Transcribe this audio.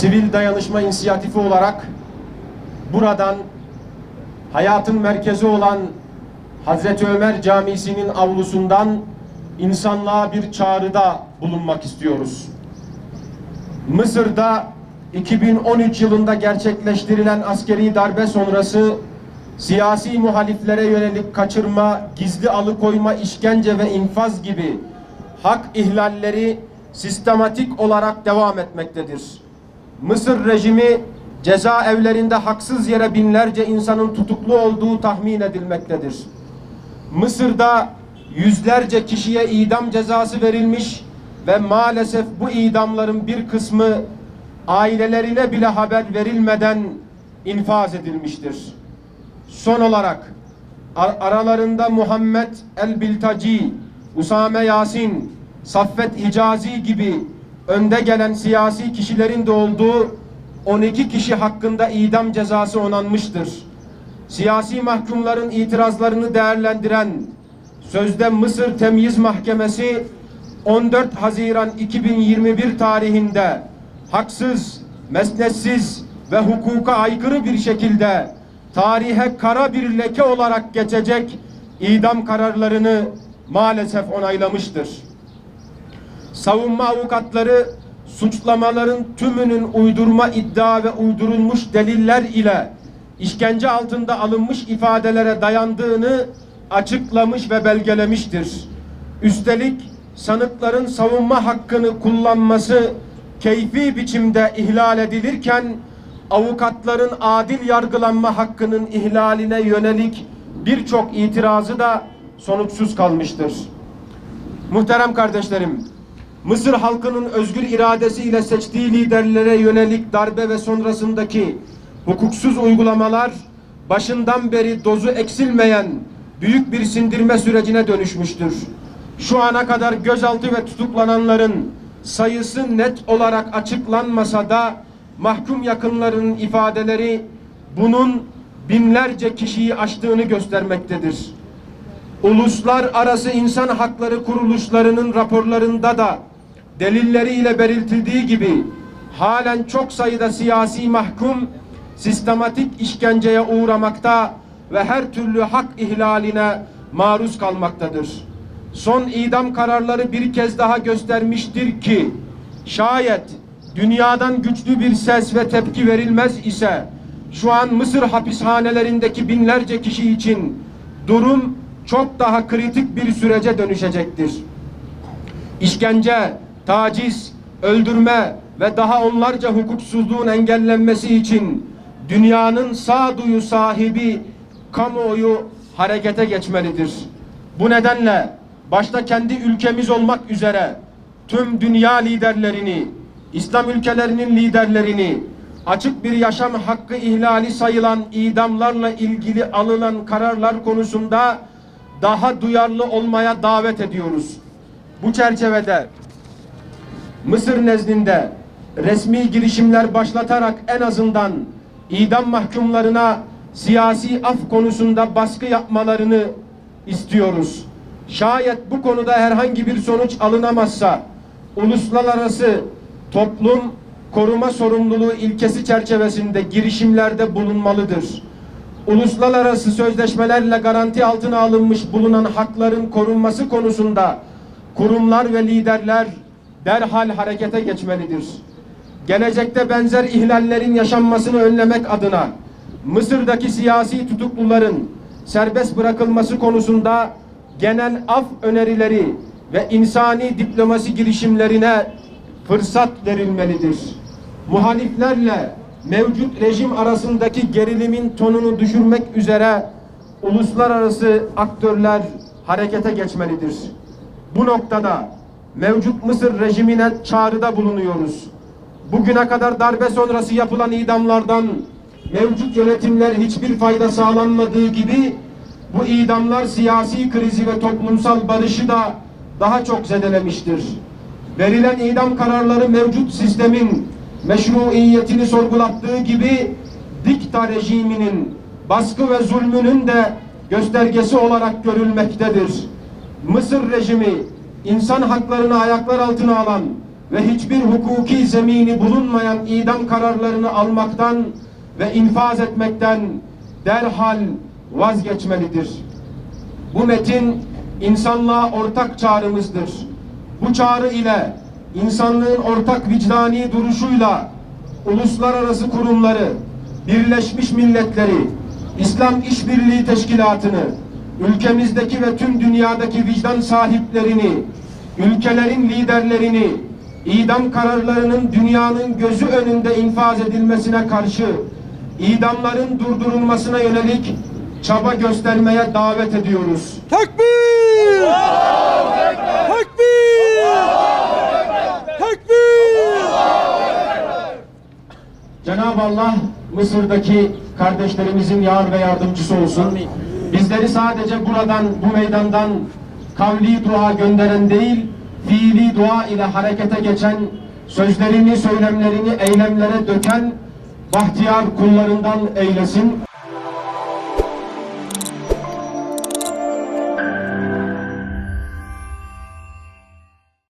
Sivil dayanışma inisiyatifi olarak buradan hayatın merkezi olan Hazreti Ömer Camisi'nin avlusundan insanlığa bir çağrıda bulunmak istiyoruz. Mısır'da 2013 yılında gerçekleştirilen askeri darbe sonrası siyasi muhaliflere yönelik kaçırma, gizli alıkoyma, işkence ve infaz gibi hak ihlalleri sistematik olarak devam etmektedir. Mısır rejimi cezaevlerinde haksız yere binlerce insanın tutuklu olduğu tahmin edilmektedir. Mısır'da yüzlerce kişiye idam cezası verilmiş ve maalesef bu idamların bir kısmı ailelerine bile haber verilmeden infaz edilmiştir. Son olarak ar- aralarında Muhammed El-Biltaci, Usame Yasin, Saffet Hicazi gibi önde gelen siyasi kişilerin de olduğu 12 kişi hakkında idam cezası onanmıştır. Siyasi mahkumların itirazlarını değerlendiren sözde Mısır Temyiz Mahkemesi 14 Haziran 2021 tarihinde haksız, mesnetsiz ve hukuka aykırı bir şekilde tarihe kara bir leke olarak geçecek idam kararlarını maalesef onaylamıştır. Savunma avukatları suçlamaların tümünün uydurma iddia ve uydurulmuş deliller ile işkence altında alınmış ifadelere dayandığını açıklamış ve belgelemiştir. Üstelik sanıkların savunma hakkını kullanması keyfi biçimde ihlal edilirken avukatların adil yargılanma hakkının ihlaline yönelik birçok itirazı da sonuçsuz kalmıştır. Muhterem kardeşlerim, Mısır halkının özgür iradesiyle seçtiği liderlere yönelik darbe ve sonrasındaki hukuksuz uygulamalar başından beri dozu eksilmeyen büyük bir sindirme sürecine dönüşmüştür. Şu ana kadar gözaltı ve tutuklananların sayısı net olarak açıklanmasa da mahkum yakınlarının ifadeleri bunun binlerce kişiyi aştığını göstermektedir. Uluslararası İnsan Hakları Kuruluşlarının raporlarında da delilleriyle belirtildiği gibi halen çok sayıda siyasi mahkum sistematik işkenceye uğramakta ve her türlü hak ihlaline maruz kalmaktadır. Son idam kararları bir kez daha göstermiştir ki şayet dünyadan güçlü bir ses ve tepki verilmez ise şu an Mısır hapishanelerindeki binlerce kişi için durum çok daha kritik bir sürece dönüşecektir. İşkence, taciz, öldürme ve daha onlarca hukuksuzluğun engellenmesi için dünyanın sağduyu sahibi kamuoyu harekete geçmelidir. Bu nedenle başta kendi ülkemiz olmak üzere tüm dünya liderlerini, İslam ülkelerinin liderlerini açık bir yaşam hakkı ihlali sayılan idamlarla ilgili alınan kararlar konusunda daha duyarlı olmaya davet ediyoruz. Bu çerçevede Mısır nezdinde resmi girişimler başlatarak en azından idam mahkumlarına siyasi af konusunda baskı yapmalarını istiyoruz. Şayet bu konuda herhangi bir sonuç alınamazsa uluslararası toplum koruma sorumluluğu ilkesi çerçevesinde girişimlerde bulunmalıdır. Uluslararası sözleşmelerle garanti altına alınmış bulunan hakların korunması konusunda kurumlar ve liderler derhal harekete geçmelidir. Gelecekte benzer ihlallerin yaşanmasını önlemek adına Mısır'daki siyasi tutukluların serbest bırakılması konusunda genel af önerileri ve insani diplomasi girişimlerine fırsat verilmelidir. Muhaliflerle mevcut rejim arasındaki gerilimin tonunu düşürmek üzere uluslararası aktörler harekete geçmelidir. Bu noktada mevcut Mısır rejimine çağrıda bulunuyoruz. Bugüne kadar darbe sonrası yapılan idamlardan mevcut yönetimler hiçbir fayda sağlanmadığı gibi bu idamlar siyasi krizi ve toplumsal barışı da daha çok zedelemiştir. Verilen idam kararları mevcut sistemin meşruiyetini sorgulattığı gibi dikta rejiminin baskı ve zulmünün de göstergesi olarak görülmektedir. Mısır rejimi insan haklarını ayaklar altına alan ve hiçbir hukuki zemini bulunmayan idam kararlarını almaktan ve infaz etmekten derhal vazgeçmelidir. Bu metin insanlığa ortak çağrımızdır. Bu çağrı ile insanlığın ortak vicdani duruşuyla uluslararası kurumları, Birleşmiş Milletleri, İslam İşbirliği Teşkilatı'nı, ülkemizdeki ve tüm dünyadaki vicdan sahiplerini, ülkelerin liderlerini, idam kararlarının dünyanın gözü önünde infaz edilmesine karşı idamların durdurulmasına yönelik çaba göstermeye davet ediyoruz. Tekbir! Tekbir! Tekbir! Cenab-ı Allah Mısır'daki kardeşlerimizin yar ve yardımcısı olsun. Bizleri sadece buradan, bu meydandan kavli dua gönderen değil, fiili dua ile harekete geçen, sözlerini, söylemlerini eylemlere döken bahtiyar kullarından eylesin.